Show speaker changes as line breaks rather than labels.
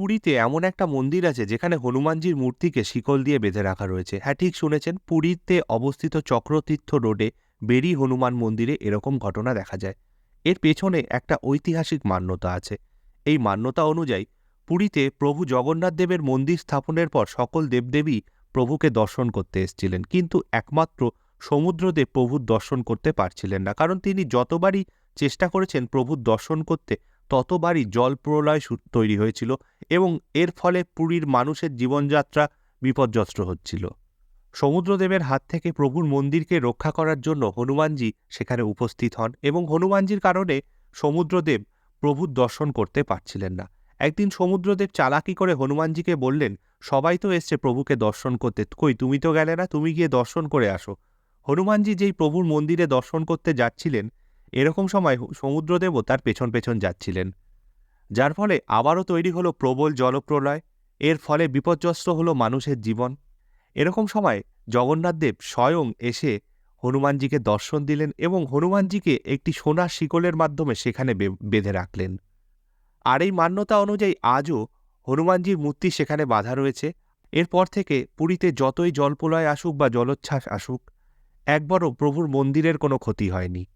পুরীতে এমন একটা মন্দির আছে যেখানে হনুমানজির মূর্তিকে শিকল দিয়ে বেঁধে রাখা রয়েছে। হ্যাঁ ঠিক শুনেছেন, পুরীতে অবস্থিত চক্রতীর্থ রোডে বেরি হনুমান মন্দিরে এরকম ঘটনা দেখা যায়। এর পেছনে একটা ঐতিহাসিক মান্যতা আছে। এই মান্যতা অনুযায়ী পুরীতে প্রভু জগন্নাথ দেবের মন্দির স্থাপনের পর সকল দেবদেবী প্রভুকে দর্শন করতে এসেছিলেন। কিন্তু একমাত্র সমুদ্রদেব প্রভুর দর্শন করতে পারছিলেন না। কারণ তিনি যতবারই চেষ্টা করেছেন প্রভুর দর্শন করতে ততবারই জল প্রলয় তৈরি হয়েছিল এবং এর ফলে পুরীর মানুষের জীবনযাত্রা বিপর্যস্ত হচ্ছিল। সমুদ্রদেবের হাত থেকে প্রভুর মন্দিরকে রক্ষা করার জন্য হনুমানজি সেখানে উপস্থিত হন এবং হনুমানজির কারণে সমুদ্রদেব প্রভুর দর্শন করতে পারছিলেন না। একদিন সমুদ্রদেব চালাকি করে হনুমানজিকে বললেন, সবাই তো এসছে প্রভুকে দর্শন করতে। কই, তুমি তো গেলে না? তুমি গিয়ে দর্শন করে আসো। হনুমানজি যেই প্রভুর মন্দিরে দর্শন করতে যাচ্ছিলেন এরকম সময় সমুদ্রদেবও তার পেছন পেছন যাচ্ছিলেন। যার ফলে আবারও তৈরি হলো প্রবল জলপ্রলয়, এর ফলে বিপর্যস্ত হলো মানুষের জীবন। এরকম সময় জগন্নাথদেব স্বয়ং এসে হনুমানজিকে দর্শন দিলেন এবং হনুমানজিকে একটি সোনার শিকলের মাধ্যমে সেখানে বেঁধে রাখলেন। আর এই মান্যতা অনুযায়ী আজও হনুমানজির মূর্তি সেখানে বাঁধা রয়েছে। এরপর থেকে পুরীতে যতই জলপ্রলয় আসুক বা জলোচ্ছ্বাস আসুক, একবারও প্রভুর মন্দিরের কোনো ক্ষতি হয়নি।